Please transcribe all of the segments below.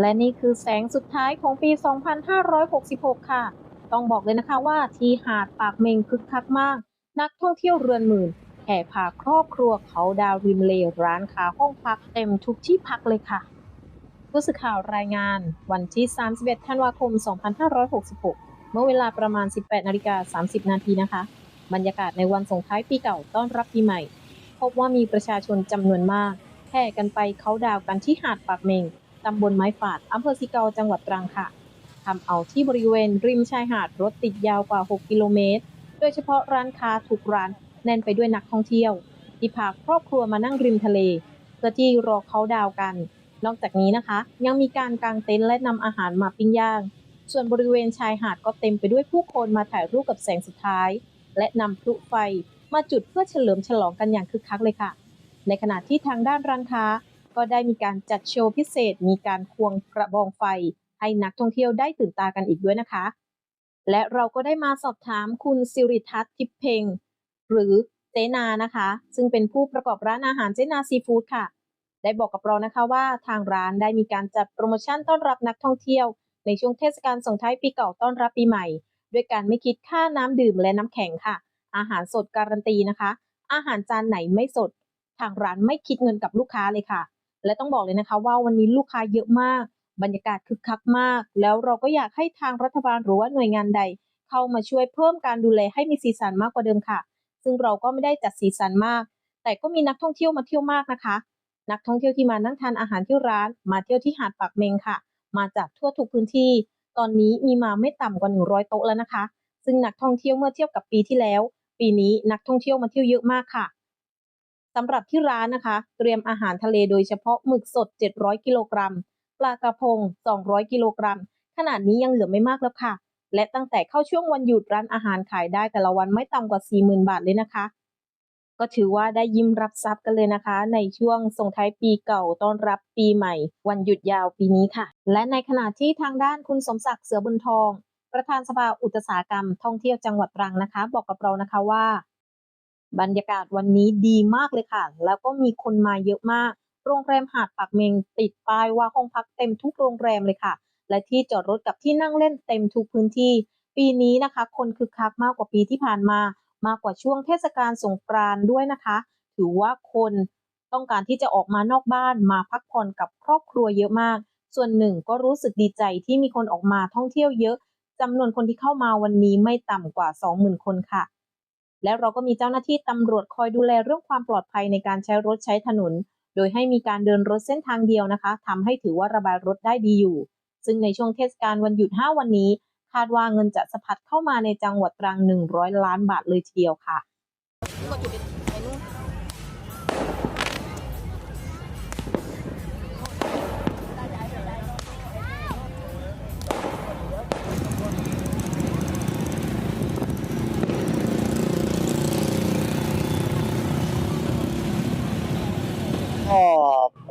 และนี่คือแสงสุดท้ายของปี 2566 ค่ะ ต้องบอกเลยนะคะว่าที่หาดปากเมงคึกคักมาก นักท่องเที่ยวเรือนหมื่นแห่พาครอบครัวเขาดาวริมเลร้านค้าห้องพักเต็มทุกที่พักเลยค่ะ ผู้สื่อข่าวรายงานวันที่ 31 ธันวาคม 2566 เมื่อเวลาประมาณ 18นาฬิกา30 นาทีนะคะ บรรยากาศในวันส่งท้ายปีเก่าต้อนรับปีใหม่ พบว่ามีประชาชนจำนวนมากแห่กันไปเขาดาวกันที่หาดปากเมง ตำบลไม้ฝาดอำเภอสิเกาจังหวัดตรังค่ะทำเอาที่บริเวณริมชายหาดรถติดยาวกว่า 6 กิโลเมตร โดยเฉพาะร้านค้าทุกร้านแน่นไปด้วยนักท่องเที่ยว ที่พาครอบครัวมานั่งริมทะเล เพื่อที่รอเขาดาวกัน นอกจากนี้นะคะ ยังมีการกางเต็นท์และนำอาหารมาปิ้งย่าง ส่วนบริเวณชายหาดก็เต็มไปด้วยผู้คนมาถ่ายรูปกับแสงสุดท้าย และนำพลุไฟมาจุดเพื่อเฉลิมฉลองกันอย่างคึกคักเลยค่ะ ในขณะที่ทางด้านร้านค้า ก็ได้มีการจัดโชว์พิเศษ มีการควงกระบองไฟ ให้นักท่องเที่ยวได้ตื่นตากันอีกด้วยนะคะ และเราก็ได้มาสอบถามคุณสิริทัศน์ทิพเพ็งหรือเจนานะคะ ซึ่งเป็นผู้ประกอบร้านอาหารเจนาซีฟู้ดค่ะ ได้บอกกับเรานะคะว่าทางร้านได้มีการจัดโปรโมชั่นต้อนรับนักท่องเที่ยว ในช่วงเทศกาลส่งท้ายปีเก่าต้อนรับปีใหม่ ด้วยการไม่คิดค่าน้ำดื่มและน้ำแข็งค่ะ อาหารสดการันตีนะคะ อาหารจานไหนไม่สด ทางร้านไม่คิดเงินกับลูกค้าเลยค่ะ และต้องบอกเลยนะคะว่าวันนี้ลูกค้าเยอะมาก บรรยากาศคึกคักมาก แล้วเราก็อยากให้ทางรัฐบาลหรือว่าหน่วยงานใด เข้ามาช่วยเพิ่มการดูแลให้มีสีสันมากกว่าเดิมค่ะ ซึ่งเราก็ไม่ได้จัดสีสันมาก แต่ก็มีนักท่องเที่ยวมาเที่ยวมากนะคะ นักท่องเที่ยวที่มานั่งทานอาหารที่ร้าน มาเที่ยวที่หาดปากเมงค่ะ มาจากทั่วทุกพื้นที่ ตอนนี้มีมาไม่ต่ำกว่า 100 โต๊ะแล้วนะคะ ซึ่งนักท่องเที่ยวเมื่อเทียบกับปีที่แล้ว ปีนี้นักท่องเที่ยวมาเที่ยวเยอะมากค่ะ สำหรับที่ร้านนะคะ เตรียมอาหารทะเลโดยเฉพาะหมึกสด 700 กิโลกรัม ปลากระพง 200 กิโลกรัม ขนาดนี้ยังเหลือไม่มากแล้วค่ะ และตั้งแต่เข้าช่วงวันหยุดร้านอาหารขายได้แต่ละวันไม่ต่ำกว่า 40,000 บาทเลยนะคะ ก็ถือว่าได้ยิ้มรับทรัพย์กันเลยนะคะ ในช่วงส่งท้ายปีเก่าต้อนรับปีใหม่ วันหยุดยาวปีนี้ค่ะ และในขณะที่ทางด้านคุณสมศักดิ์เสือบุญทอง ประธานสภาอุตสาหกรรมท่องเที่ยวจังหวัดตรังนะคะ บอกกับเรานะคะว่า บรรยากาศวันนี้ดีมากเลยค่ะ แล้วก็มีคนมาเยอะมาก โรงแรมหาดปากเมงติดป้ายว่าห้องพักเต็มทุกโรงแรมเลยค่ะ และที่จอดรถกับที่นั่งเล่นเต็มทุกพื้นที่ ปีนี้นะคะ คนคึกคักมากกว่าปีที่ผ่านมา มากกว่าช่วงเทศกาลสงกรานต์ด้วยนะคะ ถือว่าคนต้องการที่จะออกมานอกบ้านมาพักผ่อนกับครอบครัวเยอะมาก ส่วนหนึ่งก็รู้สึกดีใจที่มีคนออกมาท่องเที่ยวเยอะจำนวนคนที่เข้ามาวันนี้ไม่ต่ำกว่า 20,000 คนค่ะ และเราก็มีเจ้าหน้าที่ตำรวจคอยดูแลเรื่องความปลอดภัยในการใช้รถใช้ถนน โดยให้มีการเดินรถเส้นทางเดียวนะคะทำให้ถือว่าระบายรถได้ดีอยู่ ซึ่งในช่วงเทศกาลวันหยุด 5 วันนี้ คาดว่าเงินจะสะพัดเข้ามาในจังหวัดตรัง 100 ล้านบาทเลยทีเดียวค่ะ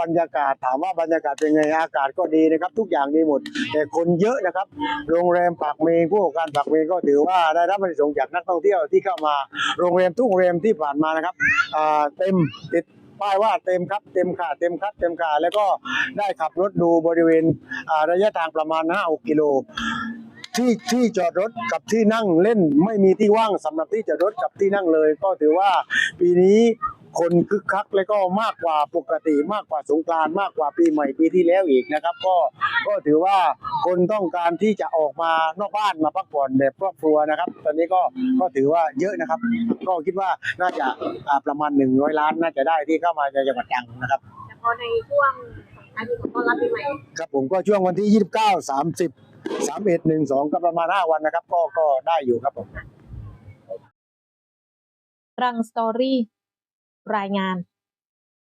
รรยากาศถามว่าบรรยากาศเป็นไงอากาศก็ดีนะครับ ทุกอย่างดีหมด แต่คนเยอะนะครับ โรงแรมปากเมงผู้ประกอบการปากเมงก็ถือว่าได้รับอานิสงจากนักท่องเที่ยวที่เข้ามาโรงแรมทุกโรงแรมที่ผ่านมานะครับเต็มติดป้ายว่าเต็มครับเต็มค่ะเต็มครับเต็มค่ะแล้วก็ได้ขับรถดูบริเวณระยะทางประมาณ5-6กิโลที่ที่จอดรถกับที่นั่งเล่นไม่มีที่ว่างสำหรับที่จอดรถกับที่นั่งเลย ก็ถือว่าปีนี้ คนคึกคัก และก็มากกว่าปกติมากกว่าสงกรานต์มากกว่าปีใหม่ปีที่แล้วอีกนะครับ ก็ก็ถือว่าคนต้องการที่จะออกมานอกบ้านมาพักผ่อนแบบครอบครัวนะครับ ตอนนี้ก็ก็ถือว่าเยอะนะครับ ก็คิดว่าน่าจะอ่าประมาณหนึ่งร้อยล้านน่าจะได้ที่เข้ามาในจังหวัดตรังนะครับเฉพาะในช่วงส่งท้ายปีเก่าต้อนรับปีใหม่ครับผมก็ช่วงวันที่ 29 30 31 12ก็ประมาณ 5 วันนะครับ ก็ก็ได้อยู่ครับผมตรังสตอรี่ รายงาน